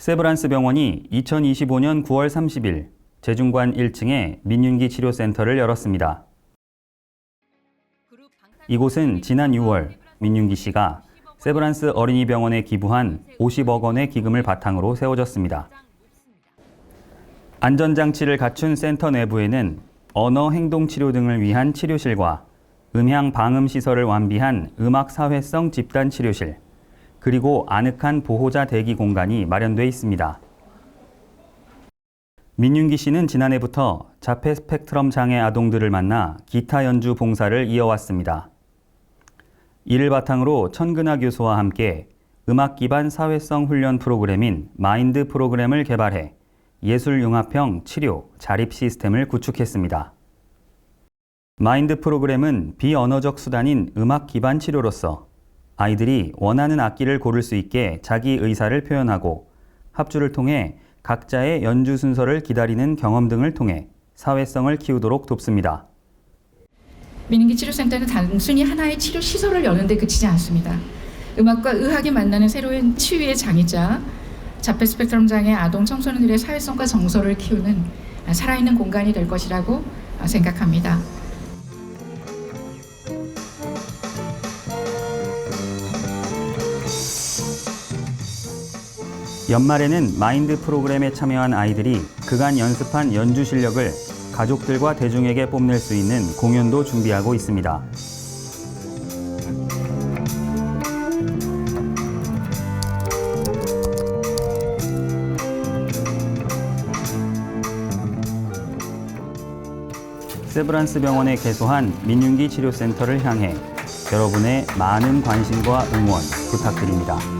세브란스 병원이 2025년 9월 30일 재중관 1층에 민윤기 치료센터를 열었습니다. 이곳은 지난 6월 민윤기 씨가 세브란스 어린이병원에 기부한 50억 원의 기금을 바탕으로 세워졌습니다. 안전장치를 갖춘 센터 내부에는 언어 행동 치료 등을 위한 치료실과 음향 방음 시설을 완비한 음악 사회성 집단 치료실, 그리고 아늑한 보호자 대기 공간이 마련돼 있습니다. 민윤기 씨는 지난해부터 자폐 스펙트럼 장애 아동들을 만나 기타 연주 봉사를 이어왔습니다. 이를 바탕으로 천근아 교수와 함께 음악 기반 사회성 훈련 프로그램인 마인드 프로그램을 개발해 예술 융합형 치료 자립 시스템을 구축했습니다. 마인드 프로그램은 비언어적 수단인 음악 기반 치료로서 아이들이 원하는 악기를 고를 수 있게 자기 의사를 표현하고 합주를 통해 각자의 연주 순서를 기다리는 경험 등을 통해 사회성을 키우도록 돕습니다. 민인기 치료센터는 단순히 하나의 치료 시설을 여는데 그치지 않습니다. 음악과 의학이 만나는 새로운 치유의 장이자 자폐 스펙트럼 장애 아동 청소년들의 사회성과 정서를 키우는 살아있는 공간이 될 것이라고 생각합니다. 연말에는 마인드 프로그램에 참여한 아이들이 그간 연습한 연주 실력을 가족들과 대중에게 뽐낼 수 있는 공연도 준비하고 있습니다. 세브란스 병원에 개소한 민윤기 치료센터를 향해 여러분의 많은 관심과 응원 부탁드립니다.